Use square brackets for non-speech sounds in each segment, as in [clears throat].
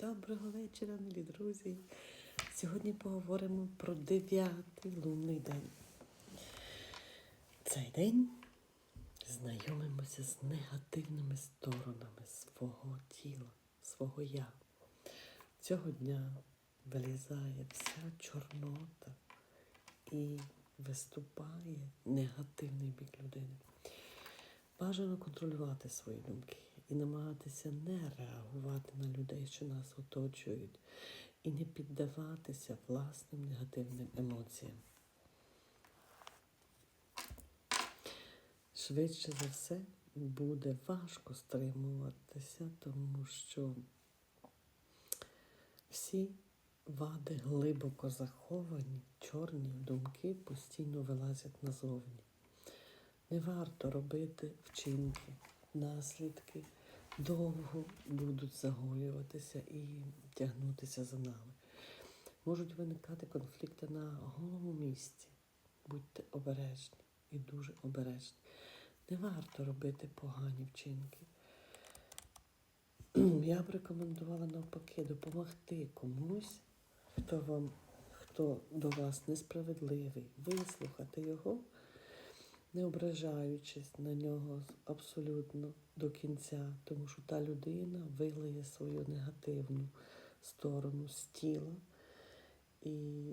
Доброго вечора, милі друзі. Сьогодні поговоримо про дев'ятий лунний день. Цей день знайомимося з негативними сторонами свого тіла, свого я. Цього дня вилізає вся чорнота і виступає негативний бік людини. Бажано контролювати свої думки і намагатися не реагувати на людей, що нас оточують, і не піддаватися власним негативним емоціям. Швидше за все буде важко стримуватися, тому що всі вади глибоко заховані, чорні думки постійно вилазять назовні. Не варто робити вчинки, наслідки довго будуть загоюватися і тягнутися за нами. Можуть виникати конфлікти на голому місці. Будьте обережні і дуже обережні. Не варто робити погані вчинки. [clears throat] Я б рекомендувала навпаки допомогти комусь, хто вам, хто до вас несправедливий, вислухати його не ображаючись на нього абсолютно до кінця, тому що та людина вилиє свою негативну сторону з тіла, і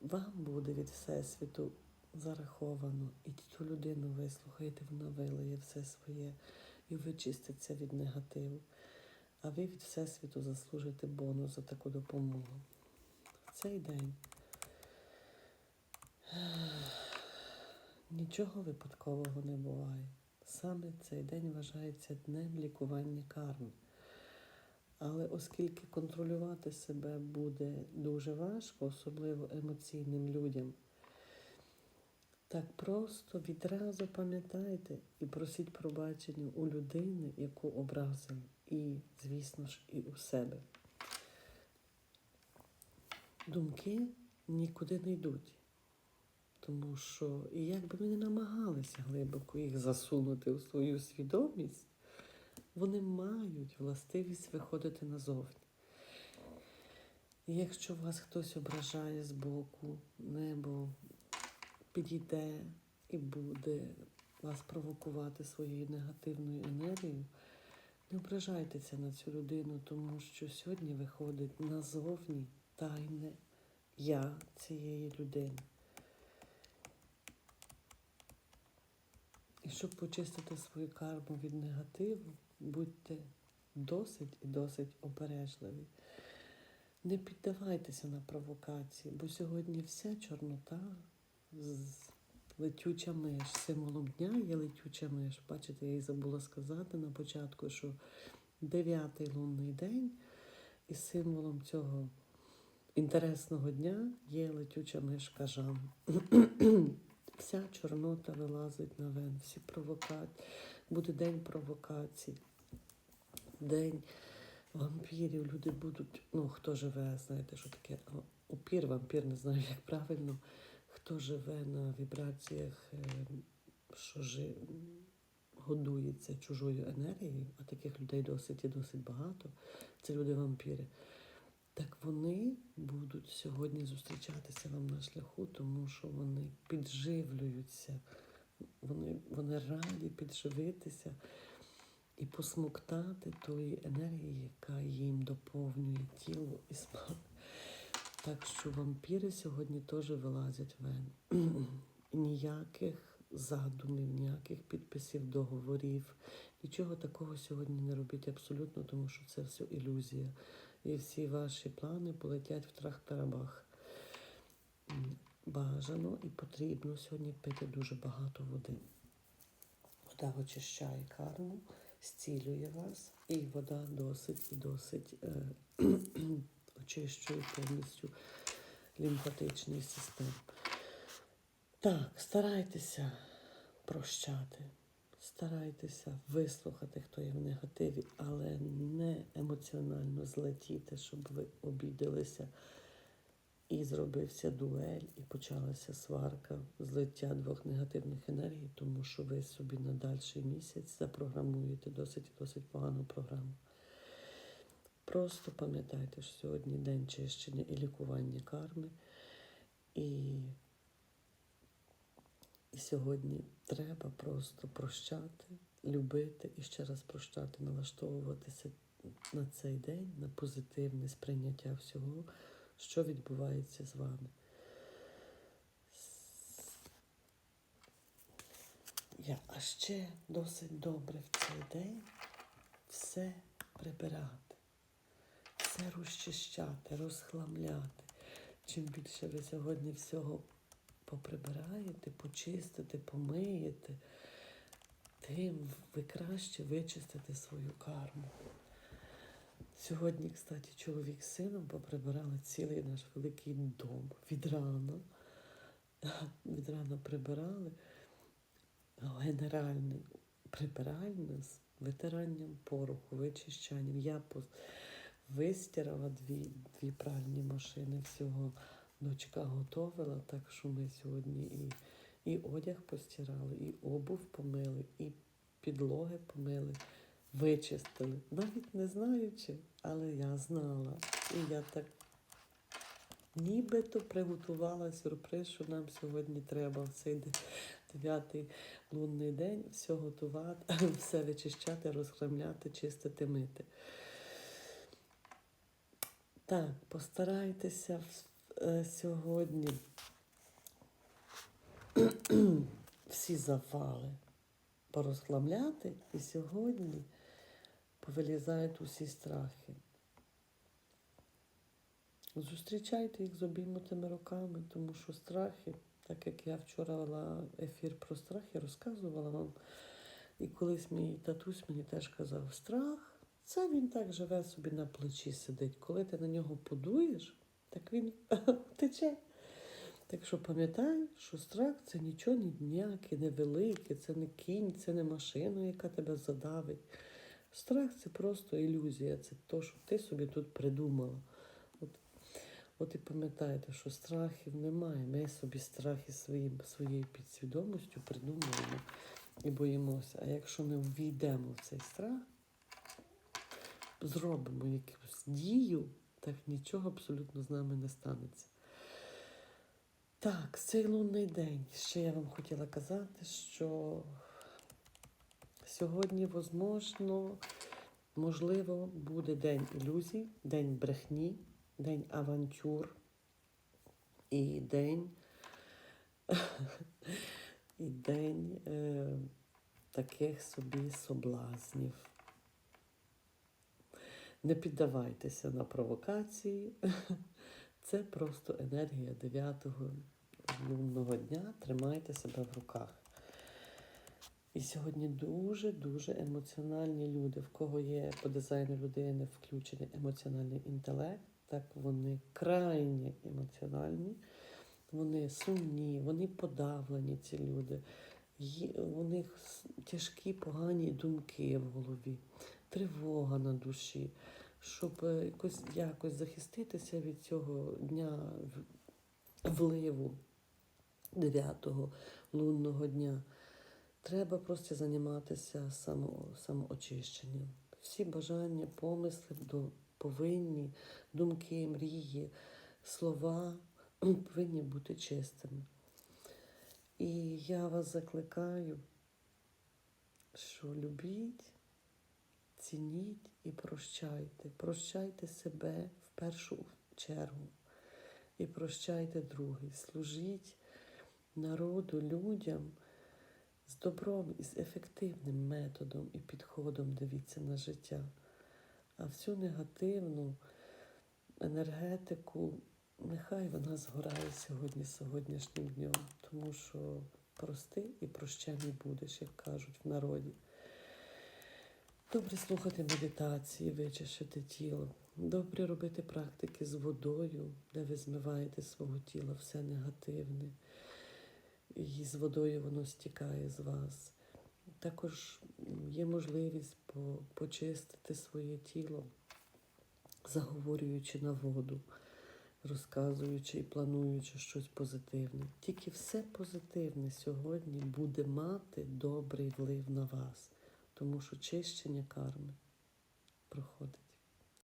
вам буде від Всесвіту зараховано, і ту людину вислухаєте, вона вилиє все своє і вичиститься від негативу. А ви від Всесвіту заслужите бонус за таку допомогу. В цей день. [sighs] Нічого випадкового не буває. Саме цей день вважається днем лікування карми. Але оскільки контролювати себе буде дуже важко, особливо емоційним людям, так просто відразу пам'ятайте і просіть пробачення у людини, яку образили, і, звісно ж, і у себе. Думки нікуди не йдуть. Тому що, і як би ми не намагалися глибоко їх засунути у свою свідомість, вони мають властивість виходити назовні. І якщо вас хтось ображає з боку, небо підійде і буде вас провокувати своєю негативною енергією, не ображайтеся на цю людину, тому що сьогодні виходить назовні тайне я цієї людини. І щоб почистити свою карму від негативу, будьте досить і досить обережливі. Не піддавайтеся на провокації, бо сьогодні вся чорнота з летюча миш. Символом дня є летюча миш. Бачите, я їй забула сказати на початку, що дев'ятий лунний день, і символом цього інтересного дня є летюча миш кажан. Вся чорнота вилазить на вен, всі провокації. Буде день провокацій, день вампірів. Люди будуть, ну, хто живе, знаєте, що таке упір, вампір, не знаю, як правильно, хто живе на вібраціях, е, що жи, годується чужою енергією, а таких людей досить і досить багато. Це люди-вампіри. Так вони будуть сьогодні зустрічатися вам на шляху, тому що вони підживлюються, вони, вони раді підживитися і посмоктати тої енергії, яка їм доповнює тіло і смак. Так що вампіри сьогодні теж вилазять вен. [clears throat] Ніяких задумів, ніяких підписів, договорів. Нічого такого сьогодні не робіть абсолютно, тому що це все ілюзія і всі ваші плани полетять в трах-тарабах. Бажано і потрібно сьогодні пити дуже багато води. Вода очищає карму, зцілює вас, і вода досить і досить е, [clears throat] очищує повністю лімфатичний систем. Так, старайтеся прощати. Старайтеся вислухати, хто є в негативі, але не емоціонально злетіти, щоб ви обідалися. І зробився дуель, і почалася сварка, злиття двох негативних енергій, тому що ви собі на дальший місяць запрограмуєте досить досить погану програму. Просто пам'ятайте, що сьогодні день чищення і лікування карми. І, і сьогодні треба просто прощати, любити і ще раз прощати, налаштовуватися на цей день, на позитивне сприйняття всього, що відбувається з вами. Я, а ще досить добре в цей день все прибирати, все розчищати, розхламляти. Чим більше ви сьогодні всього поприбираєте, почистите, помиєте, тим ви краще вичистите свою карму. Сьогодні, кстати, чоловік з сином поприбирали цілий наш великий дом від рана. [laughs] Від рана прибирали генеральне прибиральне з витиранням пороху, вичищанням. Я вистирала дві, дві пральні машини всього. Дочка готовила, так що ми сьогодні і, і одяг постирали, і обув помили, і підлоги помили, вичистили. Навіть не знаючи, але я знала. І я так нібито приготувала сюрприз, що нам сьогодні треба в цей де- дев'ятий лунний день все готувати, [laughs] все вичищати, розхрамляти, чистити, мити. Так, постарайтеся сьогодні [clears throat] всі завали порозхламляти, і сьогодні повилізають усі страхи. Зустрічайте їх з обіймутими руками, тому що страхи, так як я вчора вела ефір про страхи, розказувала вам. І колись мій татусь мені теж казав, страх, це він так живе собі на плечі сидить. Коли ти на нього подуєш, так він [laughs] тече. Так що пам'ятай, що страх це нічого ні ніяке, не велике, це не кінь, це не машина, яка тебе задавить. Страх це просто ілюзія, це те, що ти собі тут придумала. От, от і пам'ятайте, що страхів немає. Ми собі страхи своїм, своєю підсвідомістю придумуємо і боїмося. А якщо ми ввійдемо в цей страх, зробимо якусь дію, так нічого абсолютно з нами не станеться. Так, цей лунний день. Ще я вам хотіла казати, що сьогодні, возможно, можливо, буде день ілюзій, день брехні, день авантюр і день, [laughs] і день е, таких собі соблазнів. Не піддавайтеся на провокації. [laughs] Це просто енергія 9-го лунного дня. Тримайте себе в руках. І сьогодні дуже-дуже емоціональні люди, в кого є по дизайну людини включений емоціональний інтелект, так вони крайні емоціональні, вони сумні, вони подавлені, ці люди. У них тяжкі погані думки в голові, тривога на душі. Щоб е, якось, якось захиститися від цього дня вливу 9-го лунного дня, треба просто займатися само, самоочищенням. Всі бажання, помисли повинні, думки, мрії, слова [clears throat] повинні бути чистими. І я вас закликаю, що любіть, цініть і прощайте. Прощайте себе в першу чергу. І прощайте других. Служіть народу, людям з добром і з ефективним методом і підходом дивіться на життя. А всю негативну енергетику, нехай вона згорає сьогодні, сьогоднішнім днем, тому що прости і прощений будеш, як кажуть в народі. Добре слухати медитації, вичищити тіло. Добре робити практики з водою, де ви змиваєте свого тіла все негативне. І з водою воно стікає з вас. Також є можливість почистити своє тіло, заговорюючи на воду, розказуючи і плануючи щось позитивне. Тільки все позитивне сьогодні буде мати добрий вплив на вас, тому що чищення карми проходить.